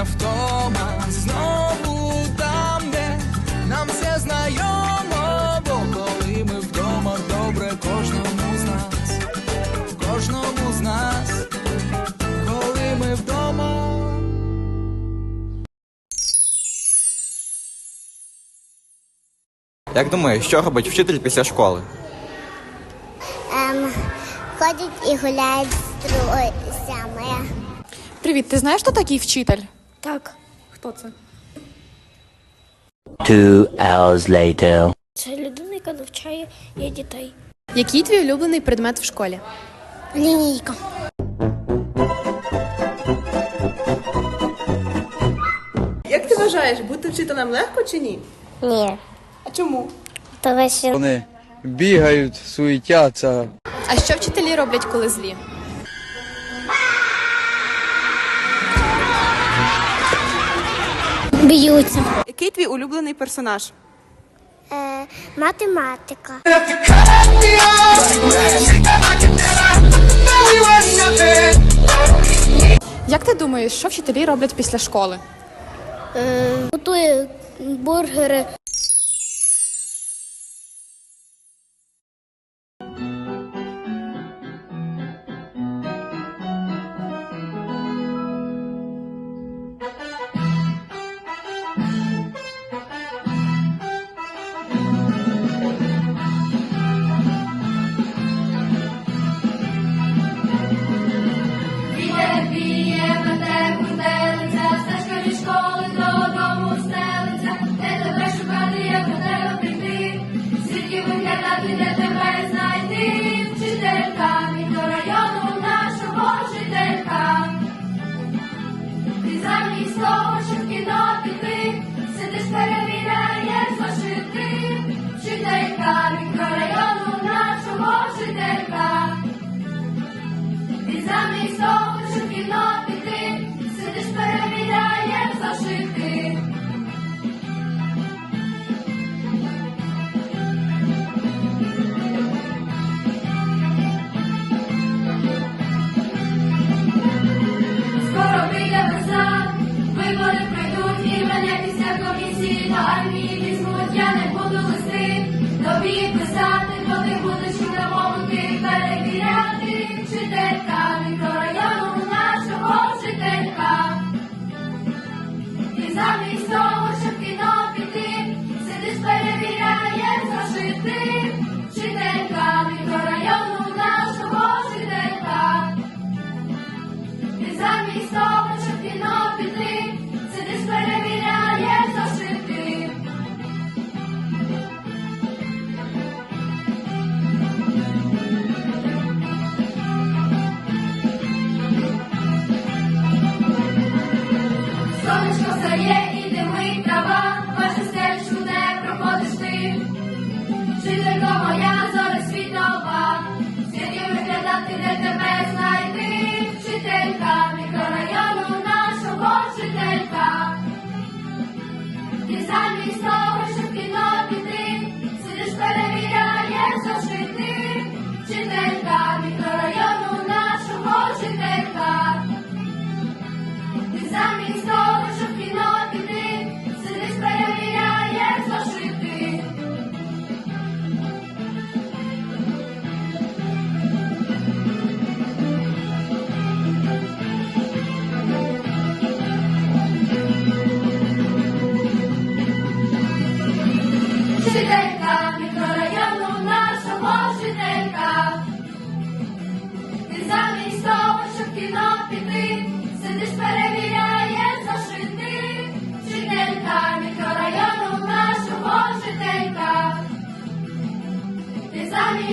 не втома. Знову там, де нам все знайомо, бо коли ми вдома, добре кожному з нас, кожному з нас, коли ми вдома. Як думаєш, що робить вчитель після школи? Ем, ходять і гуляють з друзями. Привіт, ти знаєш, хто такий вчитель? Так, Хто це? Two hours later. це людина, яка навчає є дітей. Який твій улюблений предмет в школі? Лінійка. Як ти вважаєш, бути вчителем легко чи ні? Ні. А чому? Тому що Вони бігають, суетяться. А що вчителі роблять, коли злі? Б'ються. Який твій улюблений персонаж? Е, математика. Як ти думаєш, що вчителі роблять після школи? Е, готує бургери. birthday. І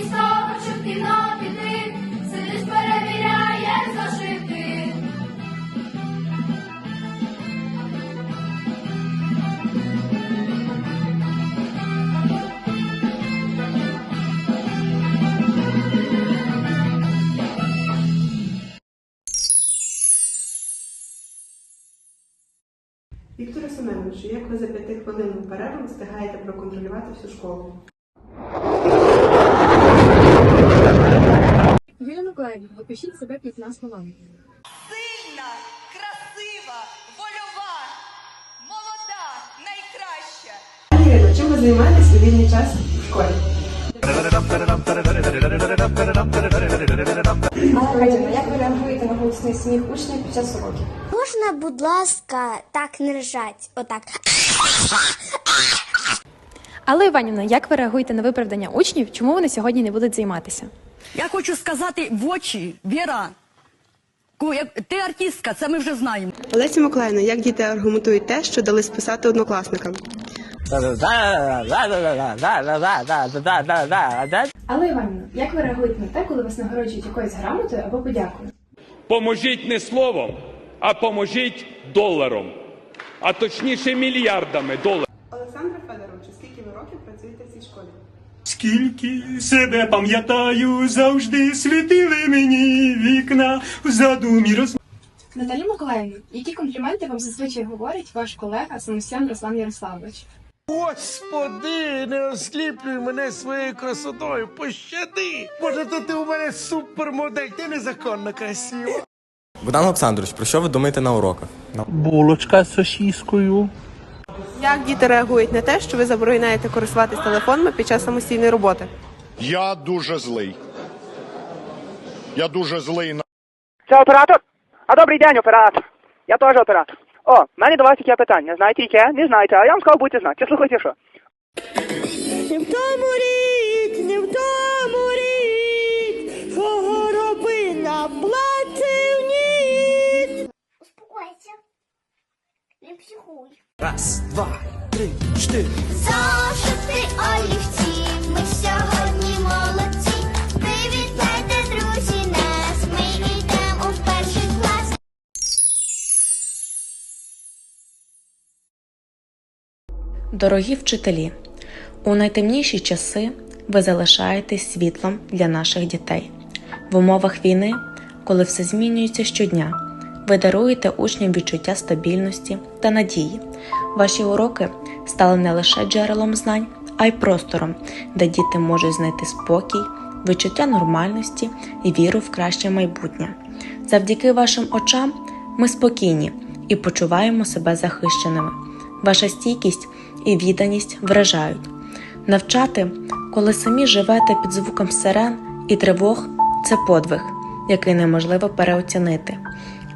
Того, щоб кіно піти, сидиш, перевіряєш зашити. Вікторе Семеновичу, як ви за п'ятихвилинну перерву встигаєте проконтролювати всю школу? Клейн, опишіть себе п'ятьма словами. Сильна, красива, вольова, молода, найкраща. Ірина, чим ви займаєтесь у вільний час в школі? Ірина, як ви реагуєте на голосний сміх учнів під час уроків? Можна, будь ласка, так не ржать. Отак. Але Іванівна, як ви реагуєте на виправдання учнів, чому вони сьогодні не будуть займатися? Я хочу сказати в очі, Віра, ти артистка, це ми вже знаємо. Олеся Миколаївна, як діти аргументують те, що дали списати однокласникам? Але Іванівна, як ви реагуєте на те, коли вас нагороджують якоюсь грамотою або подякою? Поможіть не словом, а поможіть доларом, а точніше мільярдами доларів. Олександре Федоровичу, скільки ви років працюєте в цій школі? Скільки себе пам'ятаю, завжди світили мені вікна в задумі роз... Наталі Миколаївна, які компліменти вам зазвичай говорить ваш колега Самосян Руслан Ярославович? Господи, не осліплюй мене своєю красотою, пощади! Боже, то ти у мене супермодель, ти незаконно красива. Богдан Олександрович, про що ви думаєте на уроках? Булочка з сосіскою. Як діти реагують на те, що ви забороняєте користуватись телефонами під час самостійної роботи? Я дуже злий. Я дуже злий на. Це оператор? А добрий день, оператор. Я теж оператор. О, в мене до вас таке питання. Знаєте яке? Не знаєте, а я вам сказав, будете знати. Чи слухайте що? Не в тому річ, не в тому річ, що горобина плаче в. Успокойся. Не психуй. Раз, два, три, чотири. Зошити олівці, ми сьогодні молодці. Привітайте, друзі, нас, ми йдемо у перший клас. Дорогі вчителі, у найтемніші часи ви залишаєтесь світлом для наших дітей. В умовах війни, коли все змінюється щодня, ви даруєте учням відчуття стабільності та надії. Ваші уроки стали не лише джерелом знань, а й простором, де діти можуть знайти спокій, відчуття нормальності і віру в краще майбутнє. Завдяки вашим очам ми спокійні і почуваємо себе захищеними. Ваша стійкість і відданість вражають. Навчати, коли самі живете під звуком сирен і тривог, це подвиг, який неможливо переоцінити.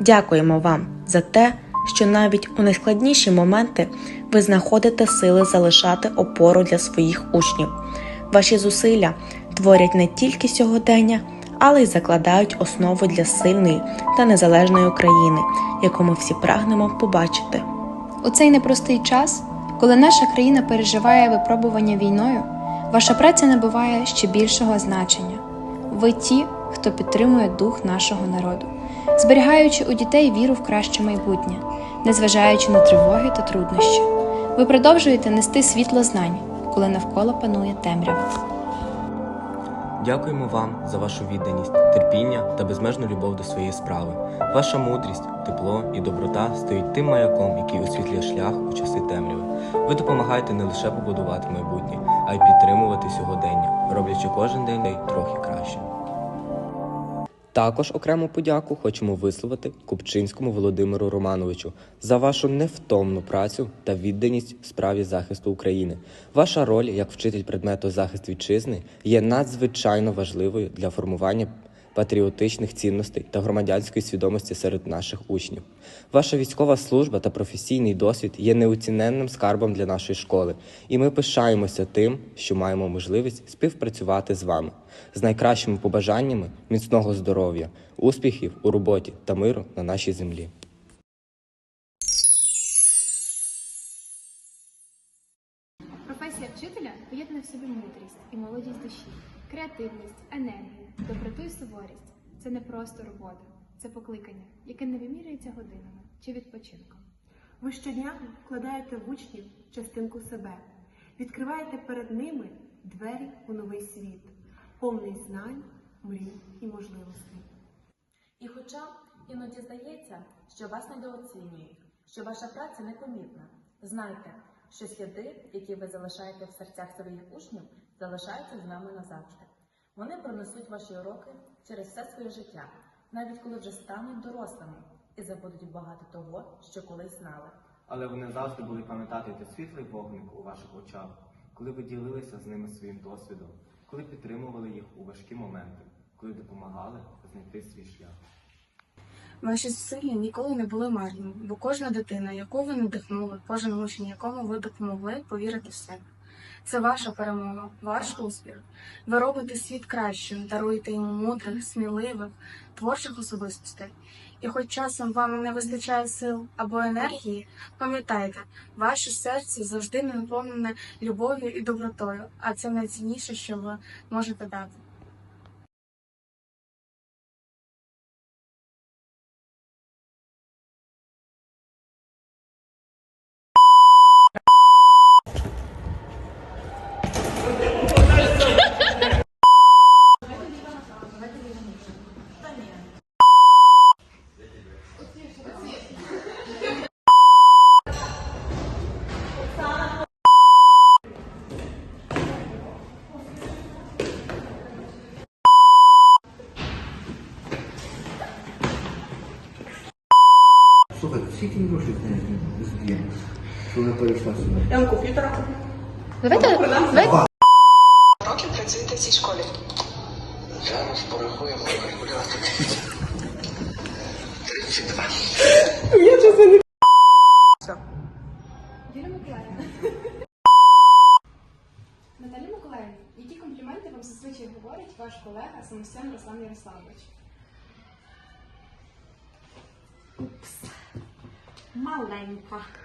Дякуємо вам за те, що навіть у найскладніші моменти ви знаходите сили залишати опору для своїх учнів. Ваші зусилля творять не тільки сьогодення, але й закладають основу для сильної та незалежної України, яку ми всі прагнемо побачити. У цей непростий час, коли наша країна переживає випробування війною, ваша праця набуває ще більшого значення. Ви ті, хто підтримує дух нашого народу, зберігаючи у дітей віру в краще майбутнє, незважаючи на тривоги та труднощі. Ви продовжуєте нести світло знань, коли навколо панує темрява. Дякуємо вам за вашу відданість, терпіння та безмежну любов до своєї справи. Ваша мудрість, тепло і доброта стають тим маяком, який освітлює шлях у часи темряви. Ви допомагаєте не лише побудувати майбутнє, а й підтримувати сьогодення, роблячи кожен день трохи краще. Також окрему подяку хочемо висловити Купчинському Володимиру Романовичу за вашу невтомну працю та відданість справі захисту України. Ваша роль як вчитель предмету захист вітчизни є надзвичайно важливою для формування патріотичних цінностей та громадянської свідомості серед наших учнів. Ваша військова служба та професійний досвід є неоціненним скарбом для нашої школи, і ми пишаємося тим, що маємо можливість співпрацювати з вами з найкращими побажаннями міцного здоров'я, успіхів у роботі та миру на нашій землі. Креативність, енергію, доброту і суворість. Це не просто робота, це покликання, яке не вимірюється годинами чи відпочинком. Ви щодня вкладаєте в учнів частинку себе, відкриваєте перед ними двері у новий світ, повний знань, мрій і можливостей. І хоча іноді здається, що вас недооцінюють, що ваша праця непомітна, знайте, що сліди, які ви залишаєте в серцях своїх учнів, залишаються з нами назавжди. Вони пронесуть ваші уроки через все своє життя, навіть коли вже стануть дорослими і забудуть багато того, що колись знали. Але вони завжди будуть пам'ятати те світлий вогник у ваших очах, коли ви ділилися з ними своїм досвідом, коли підтримували їх у важкі моменти, коли допомагали знайти свій шлях. Ваші зусилля ніколи не були марними, бо кожна дитина, яку ви надихнули, кожен учень, якому ви допомогли повірити в себе. Це ваша перемога, ваш успіх. Ви робите світ кращим, даруєте йому мудрих, сміливих, творчих особистостей. І хоч часом вам не вистачає сил або енергії, пам'ятайте, ваше серце завжди наповнене любов'ю і добротою, а це найцінніше, що ви можете дати. Скільки грошей з що вона перейшла сюди? Я вам комп'ютера. Давайте, давайте. Років працюєте в цій школі. Зараз порахуємо калькулятор. 32. Я чесно не Юлія Миколаївна. Наталя Миколаївна, які компліменти вам зазвичай говорить ваш колега Самостян Руслан Ярославович? Là.